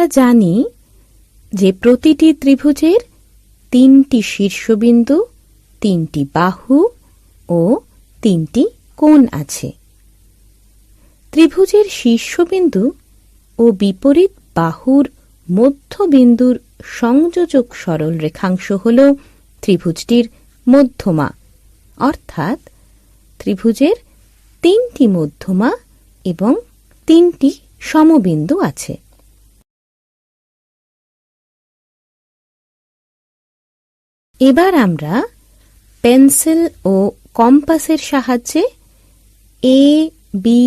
আমরা জানি যে প্রতিটি ত্রিভুজের তিনটি শীর্ষবিন্দু, তিনটি বাহু ও তিনটি কোণ আছে। ত্রিভুজের শীর্ষবিন্দু ও বিপরীত বাহুর মধ্যবিন্দুর সংযোজক সরল রেখাংশ হল ত্রিভুজটির মধ্যমা, অর্থাৎ ত্রিভুজের তিনটি মধ্যমা এবং তিনটি সমবিন্দু আছে। এবার আমরা পেন্সিল ও কম্পাসের সাহায্যে এ বি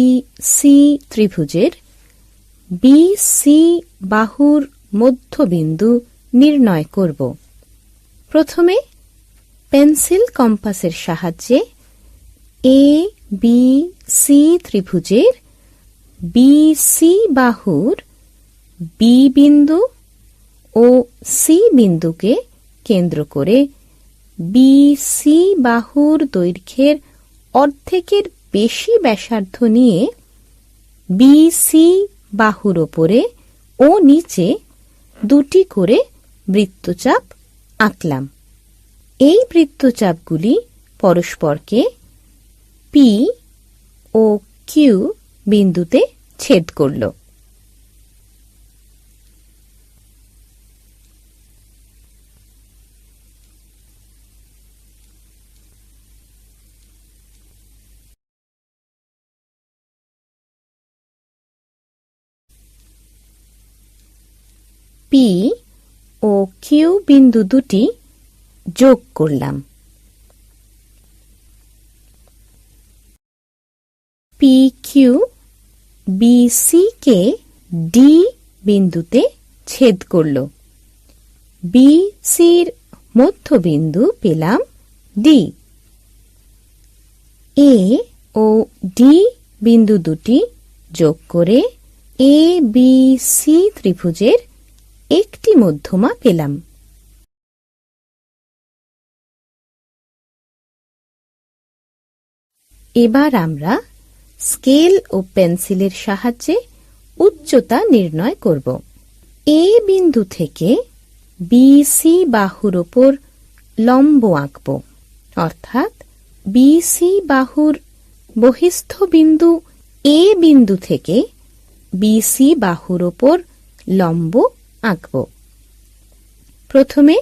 সি ত্রিভুজের বি সি বাহুর মধ্যবিন্দু নির্ণয় করব। প্রথমে পেন্সিল কম্পাসের সাহায্যে এ বি সি ত্রিভুজের বি সি বাহুর বি বিন্দু ও সি বিন্দুকে কেন্দ্র করে বি, সি বাহুর দৈর্ঘ্যের অর্ধেকের বেশি ব্যাসার্ধ নিয়ে বি, সি বাহুর ওপরে ও নিচে দুটি করে বৃত্তচাপ আঁকলাম। এই বৃত্তচাপগুলি পরস্পরকে পি ও কিউ বিন্দুতে ছেদ করল। পি ও কিউ বিন্দু দুটি যোগ করলাম। পি কিউ বিসি কে ডি বিন্দুতে ছেদ করল। বিসির মধ্যবিন্দু পেলাম ডি। এ ও ডি বিন্দু দুটি যোগ করে এ বি সি ত্রিভুজের একটি মধ্যমা পেলাম। এবার আমরা স্কেল ও পেন্সিলের সাহায্যে উচ্চতা নির্ণয় করব। এ বিন্দু থেকে বিসি বাহুর ওপর লম্ব আঁকব। অর্থাৎ বিসি বাহুর বহিস্থ বিন্দু এ বিন্দু থেকে বিসি বাহুর ওপর লম্ব আঁকব। প্রথমে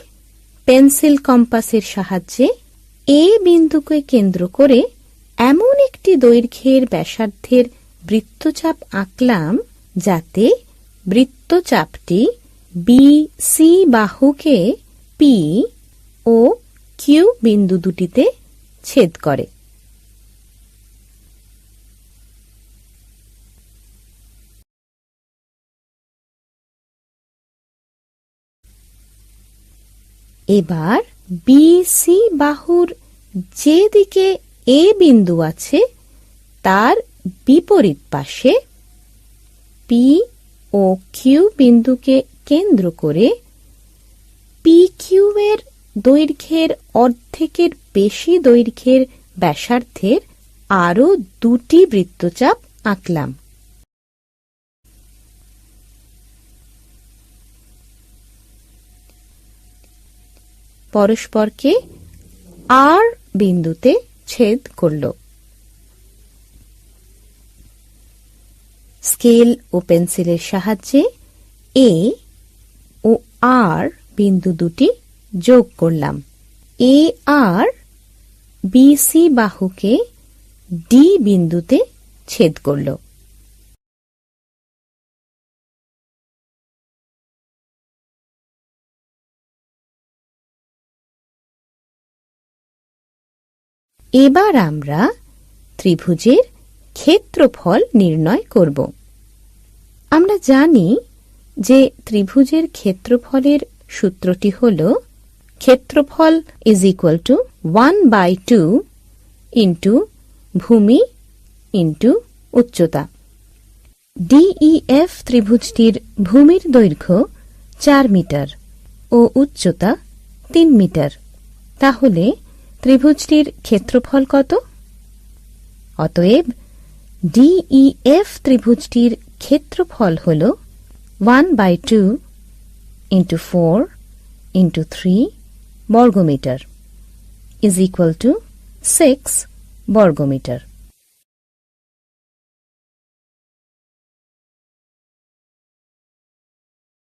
পেন্সিল কম্পাসের সাহায্যে এ বিন্দুকে কেন্দ্র করে এমন একটি দৈর্ঘ্যের ব্যাসার্ধের বৃত্তচাপ আঁকলাম যাতে বৃত্তচাপটি বি সি বাহুকে পি ও কিউ বিন্দু দুটিতে ছেদ করে। এবার বিসি বাহুর যে দিকে এ বিন্দু আছে, তার বিপরীত পাশে পি ও কিউ বিন্দুকে কেন্দ্র করে পি কিউ এর দৈর্ঘ্যের অর্ধেকের বেশি দৈর্ঘ্যের ব্যাসার্ধের আরও দুটি বৃত্তচাপ আঁকলাম। পরস্পরকে আর বিন্দুতে ছেদ করল। স্কেল ও পেন্সিলের সাহায্যে এ ও আর বিন্দু দুটি যোগ করলাম। এ আর বিসি বাহুকে ডি বিন্দুতে ছেদ করল। এবার আমরা ত্রিভুজের ক্ষেত্রফল নির্ণয় করব। আমরা জানি যে ত্রিভুজের ক্ষেত্রফলের সূত্রটি হল ক্ষেত্রফল is equal to one by two into ভূমি ইন্টু উচ্চতা। ডিইএফ ত্রিভুজটির ভূমির দৈর্ঘ্য চার মিটার ও উচ্চতা তিন মিটার। তাহলে ত্রিভুজটির ক্ষেত্রফল কত? অতএব ডিইএফ ত্রিভুজটির ক্ষেত্রফল হল one by two into four into three বর্গমিটার ইজ ইকুয়াল টু সিক্স বর্গমিটার।